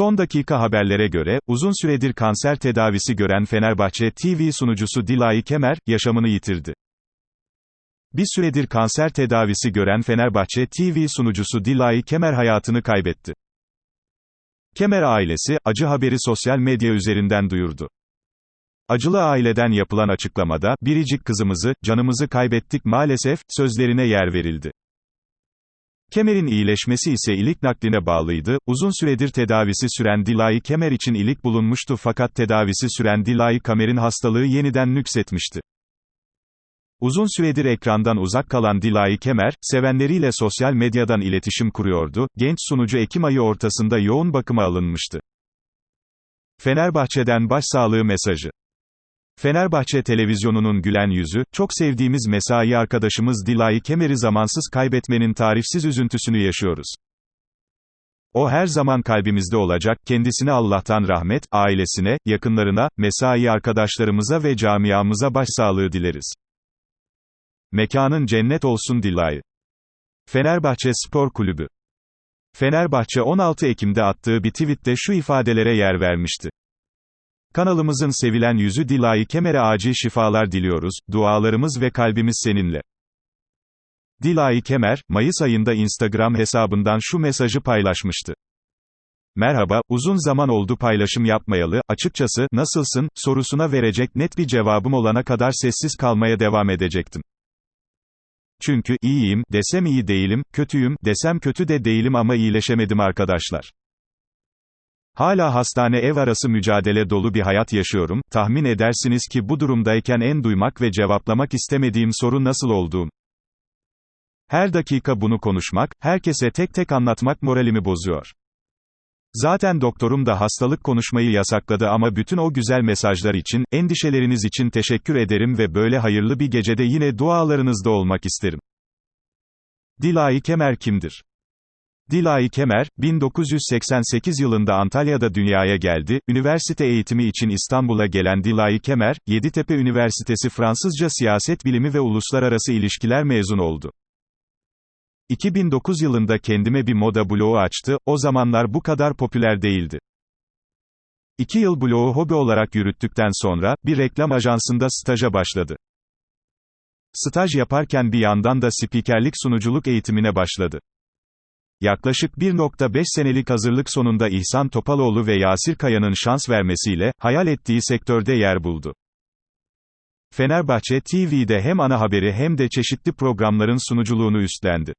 Son dakika haberlere göre, uzun süredir kanser tedavisi gören Fenerbahçe TV sunucusu Dilay Kemer, yaşamını yitirdi. Bir süredir kanser tedavisi gören Fenerbahçe TV sunucusu Dilay Kemer hayatını kaybetti. Kemer ailesi, acı haberi sosyal medya üzerinden duyurdu. Acılı aileden yapılan açıklamada, biricik kızımızı, canımızı kaybettik maalesef, sözlerine yer verildi. Kemer'in iyileşmesi ise ilik nakline bağlıydı, uzun süredir tedavisi süren Dilay Kemer için ilik bulunmuştu fakat tedavisi süren Dilay Kemer'in hastalığı yeniden nüksetmişti. Uzun süredir ekrandan uzak kalan Dilay Kemer, sevenleriyle sosyal medyadan iletişim kuruyordu, genç sunucu Ekim ayı ortasında yoğun bakıma alınmıştı. Fenerbahçe'den başsağlığı mesajı Fenerbahçe televizyonunun gülen yüzü, çok sevdiğimiz mesai arkadaşımız Dilay Kemer'i zamansız kaybetmenin tarifsiz üzüntüsünü yaşıyoruz. O her zaman kalbimizde olacak, kendisine Allah'tan rahmet, ailesine, yakınlarına, mesai arkadaşlarımıza ve camiamıza başsağlığı dileriz. Mekanın cennet olsun Dilay. Fenerbahçe Spor Kulübü Fenerbahçe 16 Ekim'de attığı bir tweette şu ifadelere yer vermişti. Kanalımızın sevilen yüzü Dilay Kemer'e acil şifalar diliyoruz, dualarımız ve kalbimiz seninle. Dilay Kemer, Mayıs ayında Instagram hesabından şu mesajı paylaşmıştı. Merhaba, uzun zaman oldu paylaşım yapmayalı, açıkçası, nasılsın, sorusuna verecek net bir cevabım olana kadar sessiz kalmaya devam edecektim. Çünkü, iyiyim, desem iyi değilim, kötüyüm, desem kötü de değilim ama iyileşemedim arkadaşlar. Hala hastane ev arası mücadele dolu bir hayat yaşıyorum, tahmin edersiniz ki bu durumdayken en duymak ve cevaplamak istemediğim soru nasıl olduğum. Her dakika bunu konuşmak, herkese tek tek anlatmak moralimi bozuyor. Zaten doktorum da hastalık konuşmayı yasakladı ama bütün o güzel mesajlar için, endişeleriniz için teşekkür ederim ve böyle hayırlı bir gecede yine dualarınızda olmak isterim. Dilay Kemer kimdir? Dilay Kemer, 1988 yılında Antalya'da dünyaya geldi, üniversite eğitimi için İstanbul'a gelen Dilay Kemer, Yeditepe Üniversitesi Fransızca Siyaset Bilimi ve Uluslararası İlişkiler mezun oldu. 2009 yılında kendime bir moda bloğu açtı, o zamanlar bu kadar popüler değildi. İki yıl bloğu hobi olarak yürüttükten sonra, bir reklam ajansında staja başladı. Staj yaparken bir yandan da spikerlik sunuculuk eğitimine başladı. Yaklaşık 1.5 senelik hazırlık sonunda İhsan Topaloğlu ve Yasir Kaya'nın şans vermesiyle, hayal ettiği sektörde yer buldu. Fenerbahçe TV'de hem ana haberi hem de çeşitli programların sunuculuğunu üstlendi.